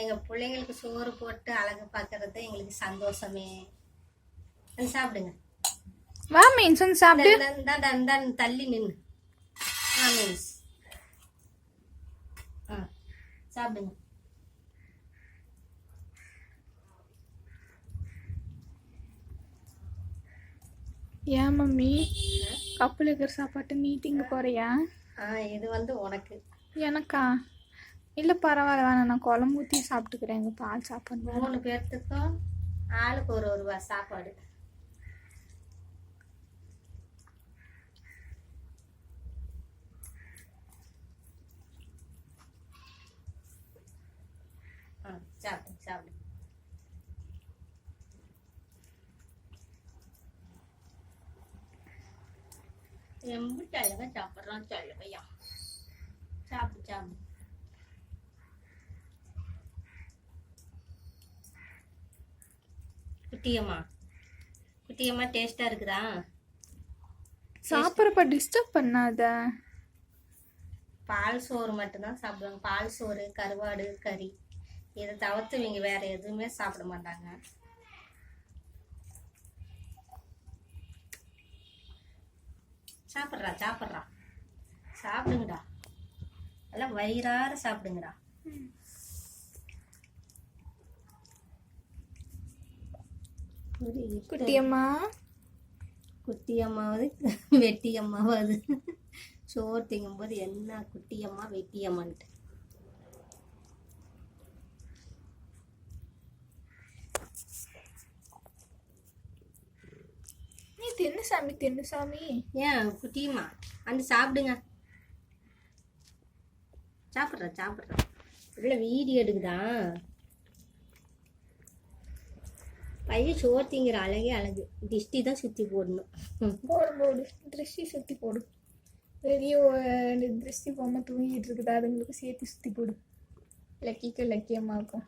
எங்கள் பிள்ளைங்களுக்கு சோறு போட்டு அழகு பார்க்கறது எங்களுக்கு சந்தோஷமே. சாப்பிடுங்க. வா மீன்ஸ் வந்து இந்த தள்ளி நின்று ஆ மீன்ஸ். ஆ சாப்பிடுங்க. ஏன் மம்மி? கப்பில் இருக்கிற சாப்பாட்டு நீ திங்க போறியா? இது வந்து உனக்கு. எனக்கா? இல்லை பரவாயில்ல வேணாம். நான் குழம்பு ஊற்றி சாப்பிட்டுக்கிறேன். எங்கள் பால் சாப்பாடு மூணு பேர்த்துக்கும் ஆளுக்கு ஒரு ஒரு சாப்பாடு. ஆ சாப்பிடு சாப்பிடு. எம்பிட்டு அழகா சாப்பிட்றோம் சொல்லுவையா சாப்பிடு சாப்பிடு குட்டியம்மா. குட்டியம்மா டேஸ்டா இருக்குதா? சாப்பிட்றப்ப டிஸ்டர்ப் பண்ணாத. பால் சோறு மட்டும்தான் சாப்பிடுவாங்க. பால் சோறு கருவாடு கறி. இதை தவிர்த்து இவங்க வேற எதுவுமே சாப்பிட மாட்டாங்க. சாப்பிட்றா சாப்பிட்றா. சாப்பிடுங்கடா. எல்லாம் வயிறார சாப்பிடுங்கடா ஒரு இஷ்டம். குட்டியம்மா. குட்டி அம்மாவது வெட்டி அம்மாவது சோறு திங்கும்போது என்ன குட்டி அம்மா வெட்டி அம்மான்ட்டு நீ தின்னு சாமி தின்னு சாமி. ஏன் குட்டியம்மா? வந்து சாப்பிடுங்க. சாப்பிட்றா சாப்பிட்றா. இவ்வளோ வீடியோ எடுக்குதா? பையன் சோறு திங்கிற அழகே அழகு. திஷ்டி தான் சுற்றி போடணும். போடு போடு. திருஷ்டி சுற்றி போடும் பெரிய திருஷ்டி பொம்மை தூங்கிட்டு இருக்குது. அதுங்களுக்கு சேர்த்து சுற்றி போடும் லக்கிக்கு லக்கியமாக இருக்கும்.